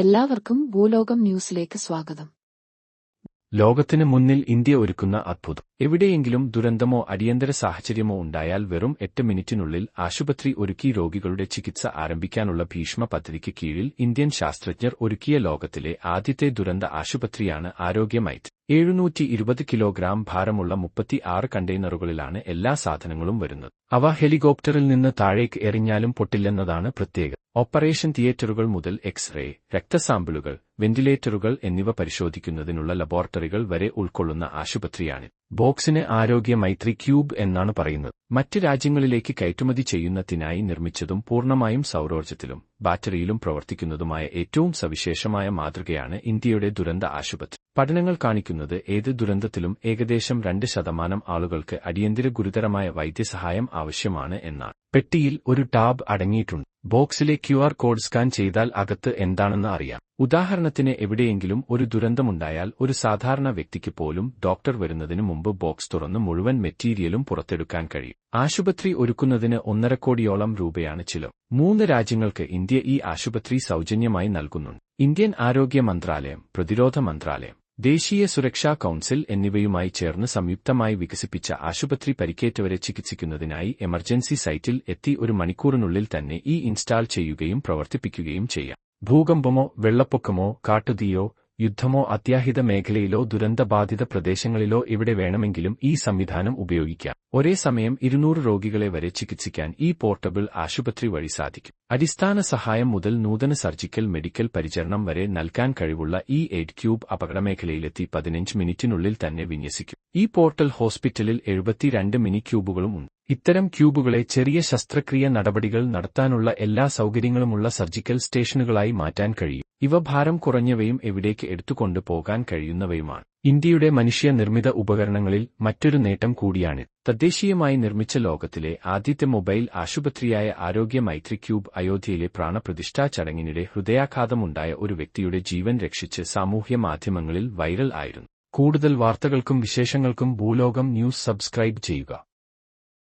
എല്ലാവർക്കും ഭൂലോകം ന്യൂസിലേക്ക് സ്വാഗതം. ലോകത്തിന് മുന്നിൽ ഇന്ത്യ ഒരുക്കുന്ന അത്ഭുതം. എവിടെയെങ്കിലും ദുരന്തമോ അടിയന്തര സാഹചര്യമോ ഉണ്ടായാൽ വെറും എട്ട് മിനിറ്റിനുള്ളിൽ ആശുപത്രി ഒരുക്കി രോഗികളുടെ ചികിത്സ ആരംഭിക്കാനുള്ള ഭീഷ്മ പദ്ധതിക്ക് കീഴിൽ ഇന്ത്യൻ ശാസ്ത്രജ്ഞർ ഒരുക്കിയ ലോകത്തിലെ ആദ്യത്തെ ദുരന്ത ആശുപത്രിയാണ് ആരോഗ്യമൈറ്റ് എഴുന്നൂറ്റി ഇരുപത് കിലോഗ്രാം ഭാരമുള്ള മുപ്പത്തി ആറ് കണ്ടെയ്നറുകളിലാണ് എല്ലാ സാധനങ്ങളും വരുന്നത്. അവ ഹെലികോപ്റ്ററിൽ നിന്ന് താഴേക്ക് എറിഞ്ഞാലും പൊട്ടില്ലെന്നതാണ് പ്രത്യേകത. ഓപ്പറേഷൻ തിയേറ്ററുകൾ മുതൽ എക്സ്റേ രക്തസാമ്പിളുകൾ വെന്റിലേറ്ററുകൾ എന്നിവ പരിശോധിക്കുന്നതിനുള്ള ലബോറട്ടറികൾ വരെ ഉൾക്കൊള്ളുന്ന ആശുപത്രിയാണ് ബോക്സിന് ആരോഗ്യ മൈത്രി ക്യൂബ് എന്നാണ് പറയുന്നത്. മറ്റ് രാജ്യങ്ങളിലേക്ക് കയറ്റുമതി ചെയ്യുന്നതിനായി നിർമ്മിച്ചതും പൂർണമായും സൗരോർജത്തിലും ബാറ്ററിയിലും പ്രവർത്തിക്കുന്നതുമായ ഏറ്റവും സവിശേഷമായ മാതൃകയാണ് ഇന്ത്യയുടെ ദുരന്ത ആശുപത്രി. പഠനങ്ങൾ കാണിക്കുന്നത് ഏത് ദുരന്തത്തിലും ഏകദേശം രണ്ട് ശതമാനം ആളുകൾക്ക് അടിയന്തര ഗുരുതരമായ വൈദ്യസഹായം ആവശ്യമാണ് എന്നാണ്. പെട്ടിയിൽ ഒരു ടാബ് അടങ്ങിയിട്ടുണ്ട്. ബോക്സിലെ ക്യു ആർ കോഡ് സ്കാൻ ചെയ്താൽ അകത്ത് എന്താണെന്ന് അറിയാം. ഉദാഹരണത്തിന് എവിടെയെങ്കിലും ഒരു ദുരന്തമുണ്ടായാൽ ഒരു സാധാരണ വ്യക്തിക്ക് പോലും ഡോക്ടർ വരുന്നതിന് മുമ്പ് ബോക്സ് തുറന്ന് മുഴുവൻ മെറ്റീരിയലും പുറത്തെടുക്കാൻ കഴിയും. ആശുപത്രി ഒരുക്കുന്നതിന് ഒന്നര കോടിയോളം രൂപയാണ് ചിലവ്. മൂന്ന് രാജ്യങ്ങൾക്ക് ഇന്ത്യ ഈ ആശുപത്രി സൗജന്യമായി നൽകുന്നുണ്ട്. ഇന്ത്യൻ ആരോഗ്യ മന്ത്രാലയം പ്രതിരോധ മന്ത്രാലയം ദേശീയ സുരക്ഷാ കൌൺസിൽ എന്നിവയുമായി ചേർന്ന് സംയുക്തമായി വികസിപ്പിച്ച ആശുപത്രി പരിക്കേറ്റവരെ ചികിത്സിക്കുന്നതിനായി എമർജൻസി സൈറ്റിൽ എത്തി ഒരു മണിക്കൂറിനുള്ളിൽ തന്നെ ഈ ഇൻസ്റ്റാൾ ചെയ്യുകയും പ്രവർത്തിപ്പിക്കുകയും ചെയ്യാം. ഭൂകമ്പമോ വെള്ളപ്പൊക്കമോ കാട്ടുതീയോ യുദ്ധമോ അത്യാഹിത മേഖലയിലോ ദുരന്തബാധിത പ്രദേശങ്ങളിലോ എവിടെ വേണമെങ്കിലും ഈ സംവിധാനം ഉപയോഗിക്കാം. ഒരേ സമയം ഇരുന്നൂറ് രോഗികളെ വരെ ചികിത്സിക്കാൻ ഈ പോർട്ടബിൾ ആശുപത്രി വഴി സാധിക്കും. അടിസ്ഥാന സഹായം മുതൽ നൂതന സർജിക്കൽ മെഡിക്കൽ പരിചരണം വരെ നൽകാൻ കഴിവുള്ള ഈ എയ്ഡ് ക്യൂബ് അപകടമേഖലയിലെത്തി പതിനഞ്ച് മിനിറ്റിനുള്ളിൽ തന്നെ വിന്യസിക്കും. ഈ പോർട്ടൽ ഹോസ്പിറ്റലിൽ എഴുപത്തിരണ്ട് മിനി ക്യൂബുകളും ഉണ്ട്. ഇത്തരം ക്യൂബുകളെ ചെറിയ ശസ്ത്രക്രിയ നടപടികൾ നടത്താനുള്ള എല്ലാ സൗകര്യങ്ങളുമുള്ള സർജിക്കൽ സ്റ്റേഷനുകളായി മാറ്റാൻ കഴിയും. ഇവ ഭാരം കുറഞ്ഞവയും എവിടേക്ക് എടുത്തുകൊണ്ട് പോകാൻ കഴിയുന്നവയുമാണ്. ഇന്ത്യയുടെ മനുഷ്യ നിർമ്മിത ഉപകരണങ്ങളിൽ മറ്റൊരു നേട്ടം കൂടിയാണ്. തദ്ദേശീയമായി നിർമ്മിച്ച ലോകത്തിലെ ആദ്യത്തെ മൊബൈൽ ആശുപത്രിയായ ആരോഗ്യ മൈത്രി ക്യൂബ് അയോധ്യയിലെ പ്രാണപ്രതിഷ്ഠാ ചടങ്ങിനിടെ ഹൃദയാഘാതമുണ്ടായ ഒരു വ്യക്തിയുടെ ജീവൻ രക്ഷിച്ച് സാമൂഹ്യ മാധ്യമങ്ങളിൽ വൈറൽ ആയിരുന്നു. കൂടുതൽ വാർത്തകൾക്കും വിശേഷങ്ങൾക്കും ഭൂലോകം ന്യൂസ് സബ്സ്ക്രൈബ് ചെയ്യുക.